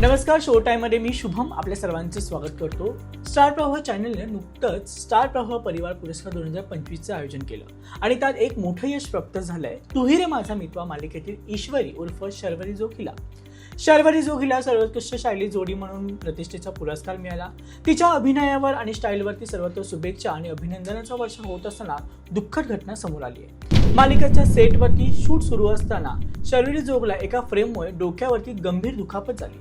नमस्कार शो टाईममध्ये मी शुभम आपल्या सर्वांचं स्वागत करतो. स्टार प्रवाह चॅनलने नुकतंच स्टार प्रवाह परिवार पुरस्कार दोन हजार पंचवीसचं आयोजन केलं. आणि त्यात एक मोठं यश प्राप्त झालंय. तुही रे माझा मित्वा मालिकेतील ईश्वरी उर्फ शर्वरी जोखिला. शर्वरी जोखिला सर्वोत्कृष्ट शैली जोडी म्हणून प्रतिष्ठेचा पुरस्कार मिळाला. तिच्या अभिनयावर आणि स्टाईलवरती सर्वत्र शुभेच्छा आणि अभिनंदनाचा वर्ष होत असताना दुःखद घटना समोर आली आहे. मालिकेच्या सेटवरती शूट सुरू असताना शर्वरी जोगला एका फ्रेममुळे डोक्यावरती गंभीर दुखापत झाली.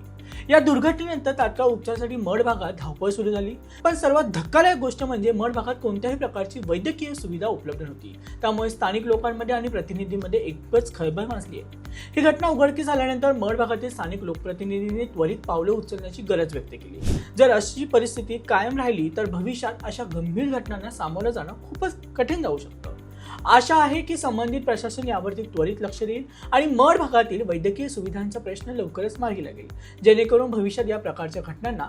या दुर्घटनेनंतर तात्काळ उपचारासाठी मड भागात धावपळ सुरू झाली. पण सर्वात धक्कादायक गोष्ट म्हणजे मड भागात कोणत्याही प्रकारची वैद्यकीय सुविधा उपलब्ध नव्हती. त्यामुळे स्थानिक लोकांमध्ये आणि प्रतिनिधींमध्ये एकच खळबळ माजली आहे ही घटना उघडकीस आल्यानंतर मड भागातील स्थानिक लोकप्रतिनिधींनी त्वरित पावले उचलण्याची गरज व्यक्त केली. जर अशी परिस्थिती कायम राहिली तर भविष्यात अशा गंभीर घटनांना सामोरं जाणं खूपच कठीण जाऊ शकतं. आशा आहे की संबंधित प्रशासन यावरती त्वरित लक्ष देईल आणि मड भागातील वैद्यकीय सुविधांचा प्रश्न लवकरच मार्गी लागेल. जेणेकरून भविष्यात या प्रकारच्या घटनांना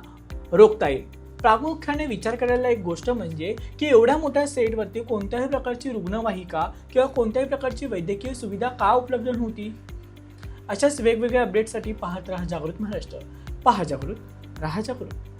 रोखता येईल. प्रामुख्याने विचार करायला एक गोष्ट म्हणजे की एवढ्या मोठ्या सेटवरती कोणत्याही प्रकारची रुग्णवाहिका किंवा कोणत्याही प्रकारची वैद्यकीय सुविधा का उपलब्ध नव्हती? अशाच वेगवेगळ्या अपडेटसाठी पाहत राहा जागृत महाराष्ट्र. पहा जागृत राहा जागृत.